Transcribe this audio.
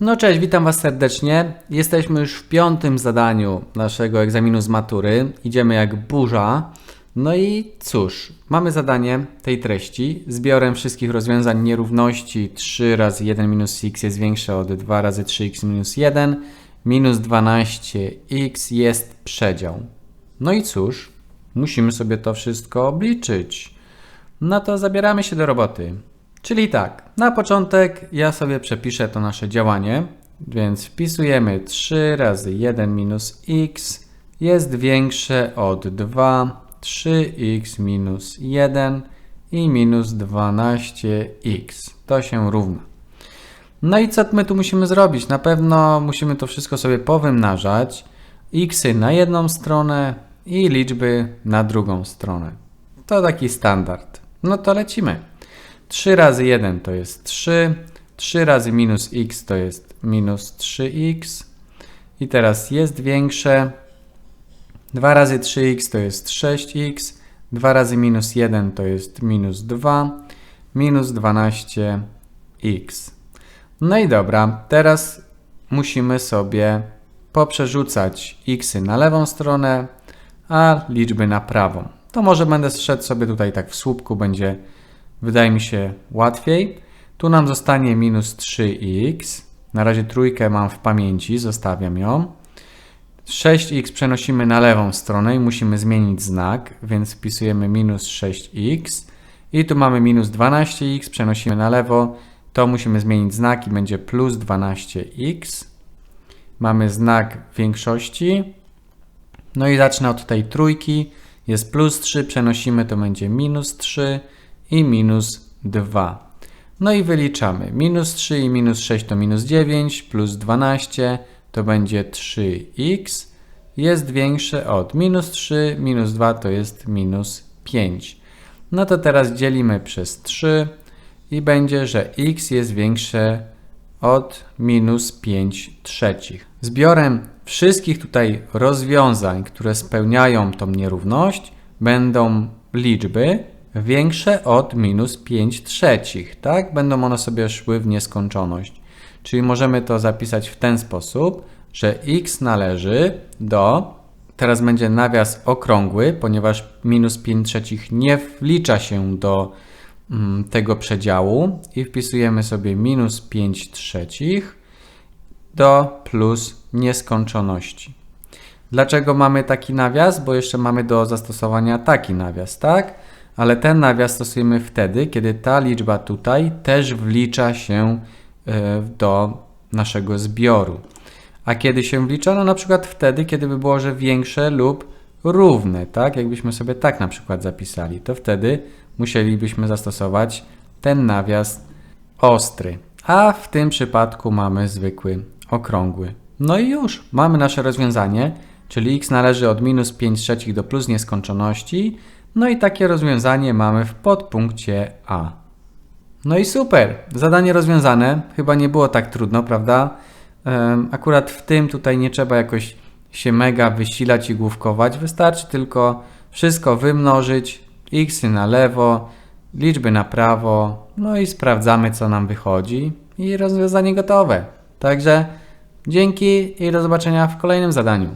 No cześć, witam Was serdecznie. Jesteśmy już w piątym zadaniu naszego egzaminu z matury. Idziemy jak burza. No i cóż, mamy zadanie tej treści. Zbiorem wszystkich rozwiązań nierówności 3 razy 1 minus x jest większe od 2 razy 3x minus 1. Minus 12x jest przedział. No i cóż, musimy sobie to wszystko obliczyć. No to zabieramy się do roboty. Czyli tak, na początek ja sobie przepiszę to nasze działanie, więc wpisujemy 3 razy 1 minus x jest większe od 2, 3x minus 1 i minus 12x. To się równa. No i co my tu musimy zrobić? Na pewno musimy to wszystko sobie powymnażać. xy na jedną stronę i liczby na drugą stronę. To taki standard. No to lecimy. 3 razy 1 to jest 3. 3 razy minus x to jest minus 3x. I teraz jest większe. 2 razy 3x to jest 6x. 2 razy minus 1 to jest minus 2. Minus 12x. No i dobra, teraz musimy sobie poprzerzucać xy na lewą stronę, a liczby na prawą. To może będę szedł sobie tutaj tak w słupku, będzie wydaje mi się łatwiej. Tu nam zostanie minus 3x. Na razie trójkę mam w pamięci, zostawiam ją. 6x przenosimy na lewą stronę i musimy zmienić znak, więc wpisujemy minus 6x. I tu mamy minus 12x, przenosimy na lewo, to musimy zmienić znak i będzie plus 12x. Mamy znak większości. No i zacznę od tej trójki. Jest plus 3, przenosimy, to będzie minus 3 i minus 2. No i wyliczamy. Minus 3 i minus 6 to minus 9, plus 12 to będzie 3x. Jest większe od minus 3, minus 2 to jest minus 5. No to teraz dzielimy przez 3 i będzie, że x jest większe od minus 5 trzecich. Zbiorem wszystkich tutaj rozwiązań, które spełniają tą nierówność, będą liczby większe od minus 5 trzecich, tak? Będą one sobie szły w nieskończoność. Czyli możemy to zapisać w ten sposób, że x należy do, teraz będzie nawias okrągły, ponieważ minus 5 trzecich nie wlicza się do mm, tego przedziału i wpisujemy sobie minus 5 trzecich do plus nieskończoności. Dlaczego mamy taki nawias? Bo jeszcze mamy do zastosowania taki nawias, tak? Ale ten nawias stosujemy wtedy, kiedy ta liczba tutaj też wlicza się e, do naszego zbioru. A kiedy się wlicza? No na przykład wtedy, kiedy by było, że większe lub równe, tak? Jakbyśmy sobie tak na przykład zapisali, to wtedy musielibyśmy zastosować ten nawias ostry. A w tym przypadku mamy zwykły okrągły. No i już, mamy nasze rozwiązanie, czyli x należy od minus 5 trzecich do plus nieskończoności. No i takie rozwiązanie mamy w podpunkcie A. No i super, zadanie rozwiązane. Chyba nie było tak trudno, prawda? Akurat w tym tutaj nie trzeba jakoś się mega wysilać i główkować. Wystarczy tylko wszystko wymnożyć, x na lewo, liczby na prawo, no i sprawdzamy co nam wychodzi i rozwiązanie gotowe. Także dzięki i do zobaczenia w kolejnym zadaniu.